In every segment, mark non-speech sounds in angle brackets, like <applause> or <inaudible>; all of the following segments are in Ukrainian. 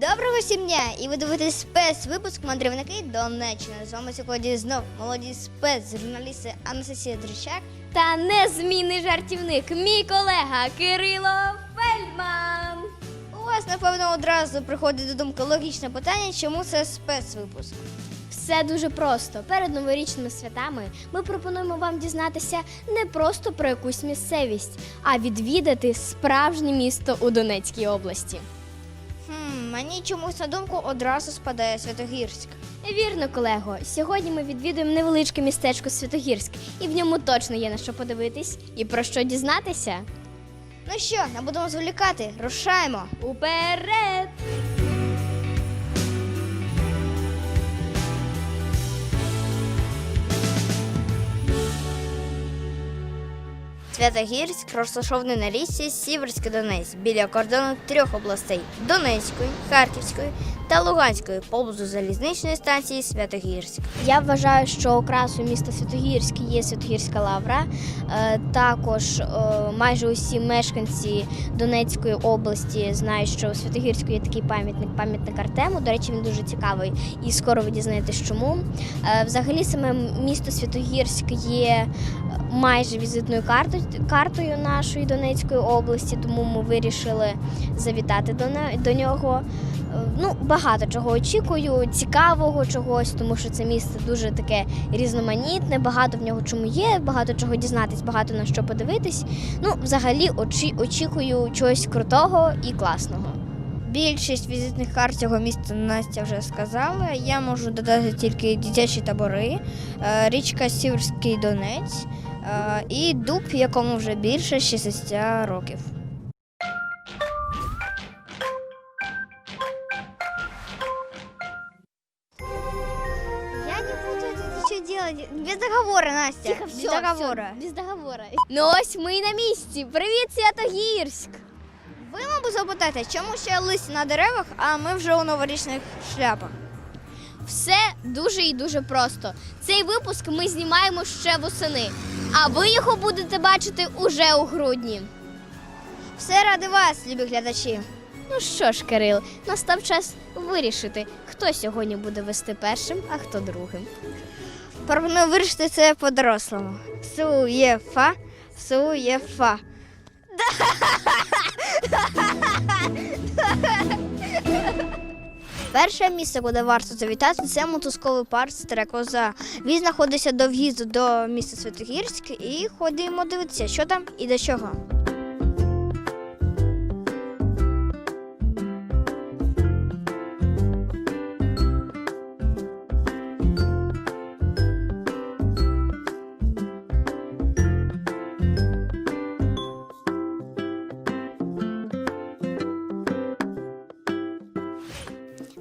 Доброго всім дня! І ви дивитесь спецвипуск мандрівники Донеччини. З вами сьогодні знов молоді спецжурналісти Анастасія Дрищак. Та незмінний жартівник, мій колега Кирило Фельдман. У вас, напевно, одразу приходить до думки логічне питання, чому це спецвипуск. Все дуже просто. Перед новорічними святами ми пропонуємо вам дізнатися не просто про якусь місцевість, а відвідати справжнє місто у Донецькій області. Мені чомусь на думку одразу спадає Святогірськ. Вірно, колего. Сьогодні ми відвідуємо невеличке містечко Святогірськ, і в ньому точно є на що подивитись і про що дізнатися. Ну що, не будемо зволікати, рушаємо. Уперед! Святогірськ розташований на річці Сіверський Донець біля кордону трьох областей Донецької, Харківської та Луганської поблизу залізничної станції Святогірськ. Я вважаю, що окрасою міста Святогірськ є Святогірська лавра. Е, Також е, майже усі мешканці Донецької області знають, що у Святогірську є такий пам'ятник, пам'ятник Артему. До речі, він дуже цікавий, і скоро ви дізнаєтесь, чому. Е, Взагалі, саме місто Святогірськ є майже візитною картою, нашої Донецької області, тому ми вирішили завітати до, не- до нього. Е, Ну, багато чого очікую, цікавого чогось, тому що це місце дуже таке різноманітне, багато в нього чому є, багато чого дізнатись, багато на що подивитись. Ну, взагалі, очі, очікую чогось крутого і класного. Більшість візитних карт цього міста Настя вже сказала. Я можу додати тільки дитячі табори, е, річка Сіверський Донець і дуб, якому вже більше 60 років. Я не буду делать. Без договора, Настя. без договора. без договора. Ну ось ми і на місці. Привіт, Святогірськ! Ви, мабуть, запитаєте, чому ще листя на деревах, а ми вже у новорічних шляпах. Все дуже і дуже просто. Цей випуск ми знімаємо ще восени, а ви його будете бачити уже у грудні. Все ради вас, любі глядачі. Ну що ж, Кирил, настав час вирішити, хто сьогодні буде вести першим, а хто другим. Пропоную вирішити це по-дорослому. Суєфа, суєфа. <laughs> Перше місце, куди варто завітати, це мотузковий парк Стара Коза. Він знаходиться до в'їзду до міста Святогірськ і ходимо дивитися, що там і до чого.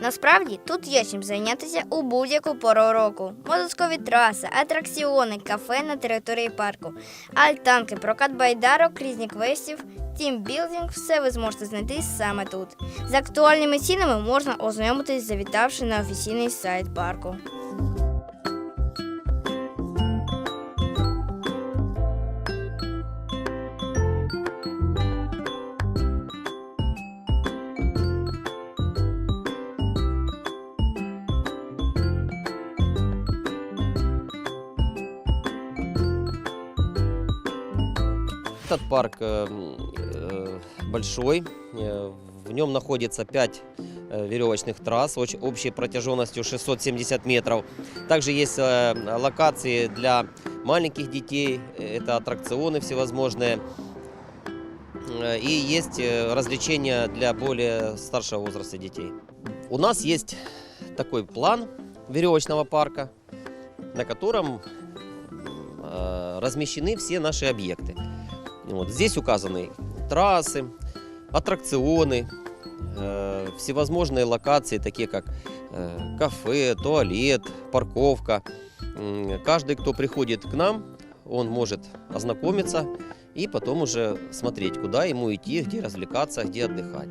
Насправді тут є чим зайнятися у будь-яку пору року. Мотузкові траси, атракціони, кафе на території парку, альтанки, прокат байдарок, різні квестів, тімбілдинг – все ви зможете знайти саме тут. З актуальними цінами можна ознайомитись, завітавши на офіційний сайт парку. Этот парк э, э, большой, э, в нем находится 5 веревочных трасс общей протяженностью 670 метров. Также есть локации для маленьких детей, это аттракционы всевозможные. И есть развлечения для более старшего возраста детей. У нас есть такой план веревочного парка, на котором размещены все наши объекты. Вот. Здесь указаны трассы, аттракционы, э, всевозможные локации, такие как э, кафе, туалет, парковка. Каждый, кто приходит к нам, он может ознакомиться и потом уже смотреть, куда ему идти, где развлекаться, где отдыхать.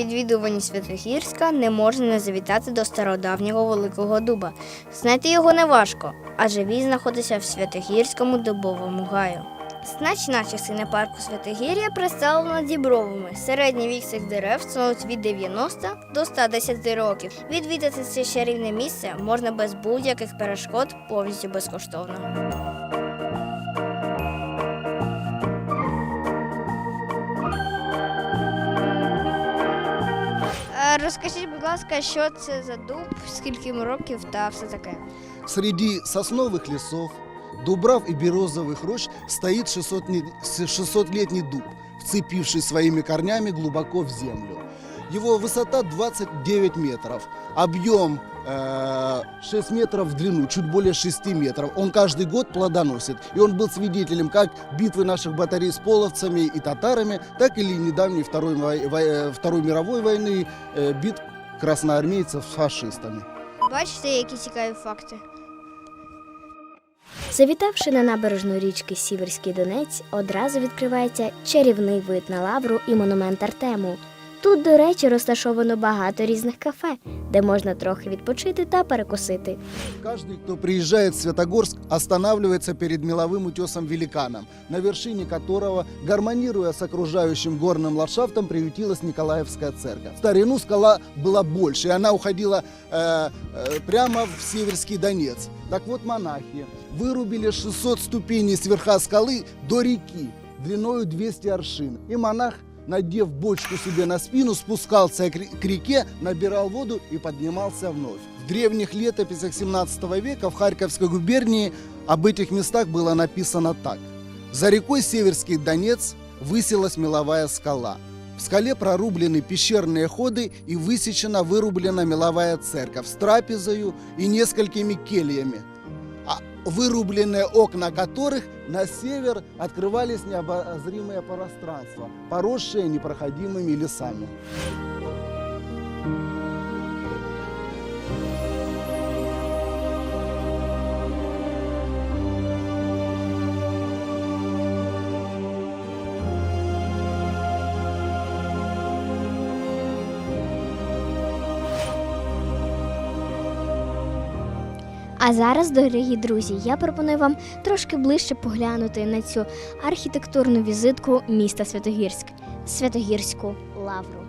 Відвідуванні Святогірська не можна не завітати до стародавнього Великого Дуба. Знайти його неважко, адже він знаходиться в Святогірському дубовому гаю. Значна частина парку Святогір'я представлена дібровими. Середній вік цих дерев становить від 90 до 110 років. Відвідати це чарівне місце можна без будь-яких перешкод повністю безкоштовно. Розкажіть, будь ласка, що це за дуб, скільки йому років та все таке. Среди сосновых лесов, дубрав и березовых рощ стоит 600-летний дуб, вцепивший своими корнями глубоко в землю. Его высота 29 метров, объем э, 6 метров в длину, чуть более 6 метров. Он каждый год плодоносит. И он был свидетелем как битвы наших батарей с половцами и татарами, так и недавней Второй, вой- вой- э, Второй мировой войны, э, битв красноармейцев с фашистами. Бачите, які цікаві факти? Завітавши на набережну річки Сіверський Донець, одразу відкривається чарівний вид на лавру і монумент Артему. Тут, до речі, розташовано багато різних кафе, де можна трохи відпочити та перекусити. Каждый, кто приезжает в Святогорск, останавливается перед меловым утесом великаном, на вершине которого, гармонируя с окружающим горным ландшафтом, приютилась Николаевская церковь. В старину скала была больше, и она уходила э, э, прямо в Северский Донец. Так вот, монахи вырубили 600 ступеней с верха скалы до реки, длиною 200 аршин. И монах надев бочку себе на спину, спускался к ре- к реке, набирал воду и поднимался вновь. В древних летописях 17 века в Харьковской губернии об этих местах было написано так. За рекой Северский Донец высилась меловая скала. В скале прорублены пещерные ходы и высечена вырублена меловая церковь с трапезою и несколькими кельями, вырубленные окна которых на север открывались необозримые пространства, поросшие непроходимыми лесами. А зараз, дорогі друзі, я пропоную вам трошки ближче поглянути на цю архітектурну візитку міста Святогірськ Святогірську лавру.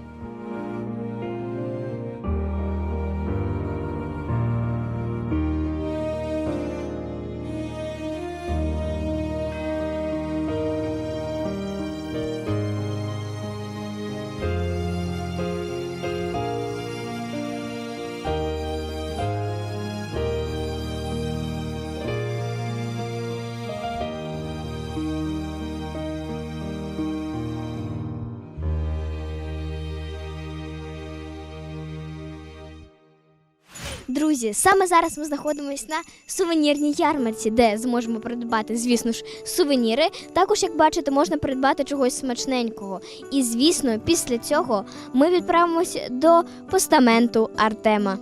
Друзі, саме зараз ми знаходимося на сувенірній ярмарці, де зможемо придбати, звісно ж, сувеніри. Також, як бачите, можна придбати чогось смачненького. І, звісно, після цього ми відправимося до постаменту Артема.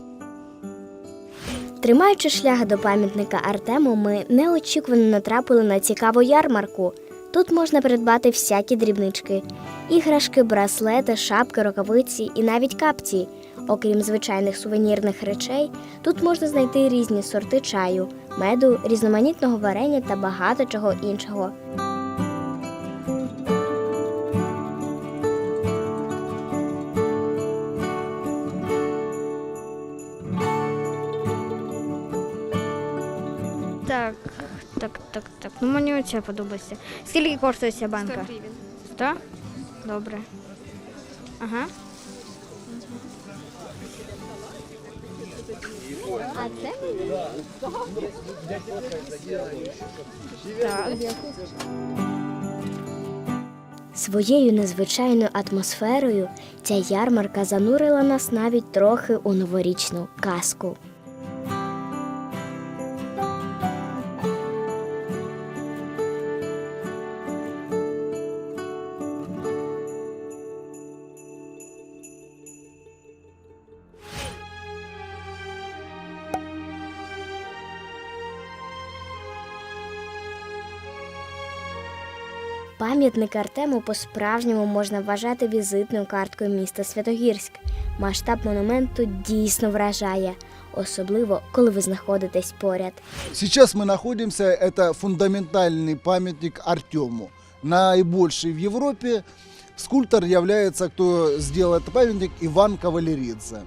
Тримаючи шлях до пам'ятника Артему, ми неочікувано натрапили на цікаву ярмарку. Тут можна придбати всякі дрібнички: іграшки, браслети, шапки, рукавиці і навіть капці. Окрім звичайних сувенірних речей, тут можна знайти різні сорти чаю, меду, різноманітного варення та багато чого іншого. Так, так, так, так. Ну мені оця подобається. Скільки коштує ця банка? 100 гривень. 100? Добре. Ага. Своєю незвичайною атмосферою ця ярмарка занурила нас навіть трохи у новорічну казку. Пам'ятник Артему по-справжньому можна вважати візитною карткою міста Святогірськ. Масштаб монументу дійсно вражає, особливо коли ви знаходитесь поряд. Сейчас мы находимся, это фундаментальный памятник Артему. Наибольший в Европе скульптор является, кто сделал этот памятник, Иван Кавалеридзе.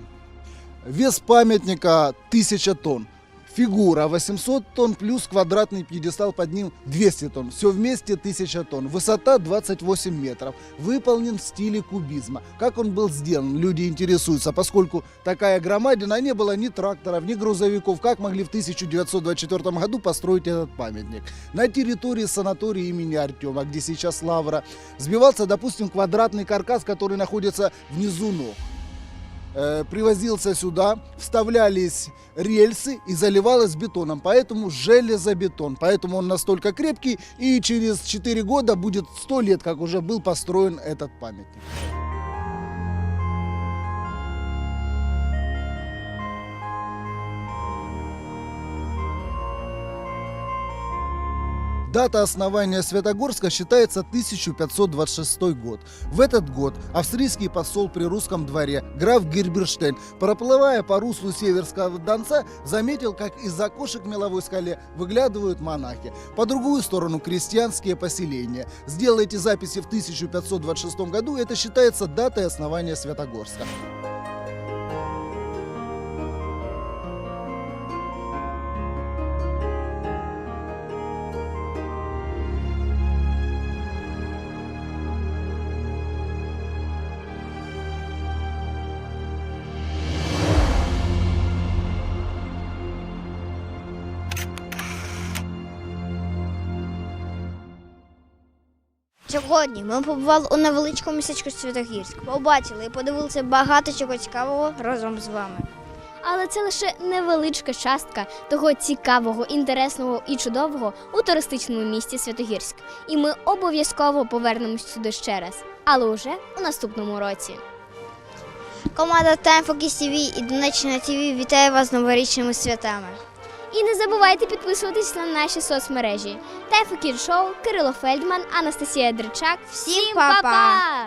Вес памятника 1000 тонн. Фигура 800 тонн плюс квадратный пьедестал под ним 200 тонн. Все вместе 1000 тонн. Высота 28 метров. Выполнен в стиле кубизма. Как он был сделан, люди интересуются, поскольку такая громадина, не было ни тракторов, ни грузовиков. Как могли в 1924 году построить этот памятник? На территории санатория имени Артема, где сейчас Лавра, сбивался, допустим, квадратный каркас, который находится внизу ног э, привозился сюда, вставлялись рельсы и заливалось бетоном. Поэтому железобетон. Поэтому он настолько крепкий и через 4 года будет 100 лет, как уже был построен этот памятник. Дата основания Святогорска считается 1526 год. В этот год австрийский посол при русском дворе, граф Герберштейн, проплывая по руслу Северского Донца, заметил, как из окошек меловой скале выглядывают монахи. По другую сторону крестьянские поселения. Сделайте записи в 1526 году, это считается датой основания Святогорска. Сьогодні ми побували у невеличкому містечку Святогірськ. Побачили і подивилися багато чого цікавого разом з вами. Але це лише невеличка частка того цікавого, інтересного і чудового у туристичному місті Святогірськ. І ми обов'язково повернемось сюди ще раз, але уже у наступному році. Команда Time Kids TV і Донеччина ТВ вітає вас з новорічними святами. І не забувайте підписуватись на наші соцмережі. Тайфо Кіт Шоу, Кирило Фельдман, Анастасія Дричак. Всім па-па!